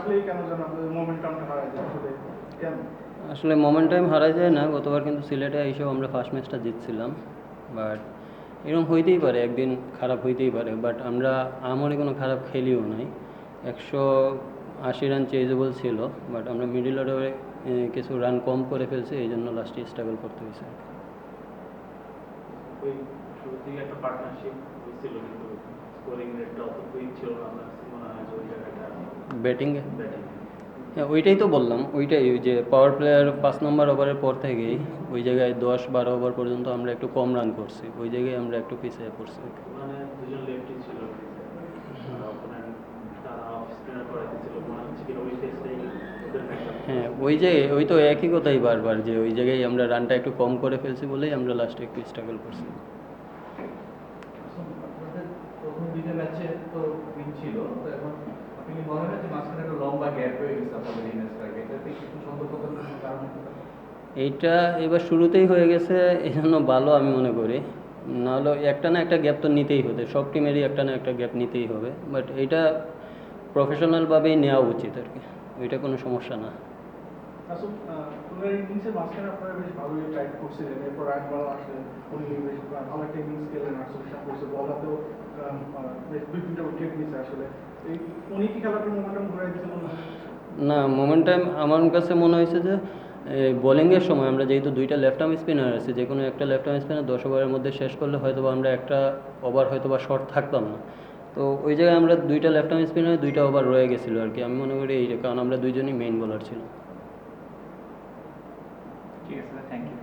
আসলে? কেন? আসলে মোমেন্ট টাইম হারা যায় না গতবার কিন্তু সিলেটে এসেও আমরা ফার্স্ট ম্যাচটা জিতছিলাম। বাট এরকম হইতেই পারে একদিন খারাপ হইতেই পারে। বাট আমরা আমারই কোনো খারাপ খেলিও নাই। একশো আশি রান চেজেবল ছিল বাট আমরা মিডিল অর্ডারে কিছু রান কম করে ফেলছি এই জন্য লাস্টে স্ট্রাগল করতে হয়েছে। একটা পার্টনারশিপ হয়েছিল কিন্তু স্কোরিং রেটটা অত কুইক ছিল না আমার কাছে মনে হয় যে ওই জায়গাটা ব্যাটিংয়ে ব্যাটিং হ্যাঁ ওইটাই তো বললাম। ওইটাই ওই যে পাওয়ার প্লেয়ার পাঁচ নম্বর ওভারের পর থেকেই ওই জায়গায় দশ বারো ওভার পর্যন্ত আমরা একটু কম রান করছি। ওই জায়গায় আমরা একটু পিছিয়ে পড়ছি। ওখানে দুজন লেফটি ছিল। অপোনেন্ট তারা অফ স্পিনার করে দিয়েছিল। মনে হ্যাঁ ওই যে ওই তো একই কথাই বারবার যে ওই জায়গায় আমরা রানটা একটু কম করে ফেলছি বলেই আমরা লাস্টে একটু স্ট্রাগল করছি। আপনাদের প্রথম দুইটা ম্যাচে তো উইন ছিল। তো এখন মনে হয় যে মাঝখানে একটা লম্বা গ্যাপ হয়ে গেছে আপনাদের এই ম্যাচটাকে এটাতে কিছু সতর্কতার কোনো কারণ হতে পারে? এইটা এবার শুরুতেই হয়ে গেছে এই জন্য ভালো আমি মনে করি। নাহলে একটা না একটা গ্যাপ তো নিতেই হতো সব টিমেরই একটা না একটা গ্যাপ নিতেই হবে। বাট এটা প্রফেশনালভাবেই নেওয়া উচিত আর কি ওইটা কোনো সমস্যা না। আপনারা বেশ ভালোই করছিলেন এরপর রান বল আসলে উনি বেশ ভালো একটা ইনিংস খেলেন আর সুশান্ত করছে মোমেন্টাম না মোমেন্ট টাইম আমার কাছে মনে হয়েছে যে বোলিংয়ের সময় আমরা যেহেতু দুইটা লেফট আর্ম স্পিনার আছে যে কোনো একটা লেফট আর্ম স্পিনার দশ ওভারের মধ্যে শেষ করলে হয়তো বা আমরা একটা ওভার হয়তো বা শর্ট থাকতাম না। তো ওই জায়গায় আমরা দুইটা লেফট আর্ম স্পিনারে দুইটা ওভার রয়ে গেছিল আর কি। আমি মনে করি এই কারণ আমরা দুইজনই মেইন বোলার ছিল ঠিক আছে থ্যাংক ইউ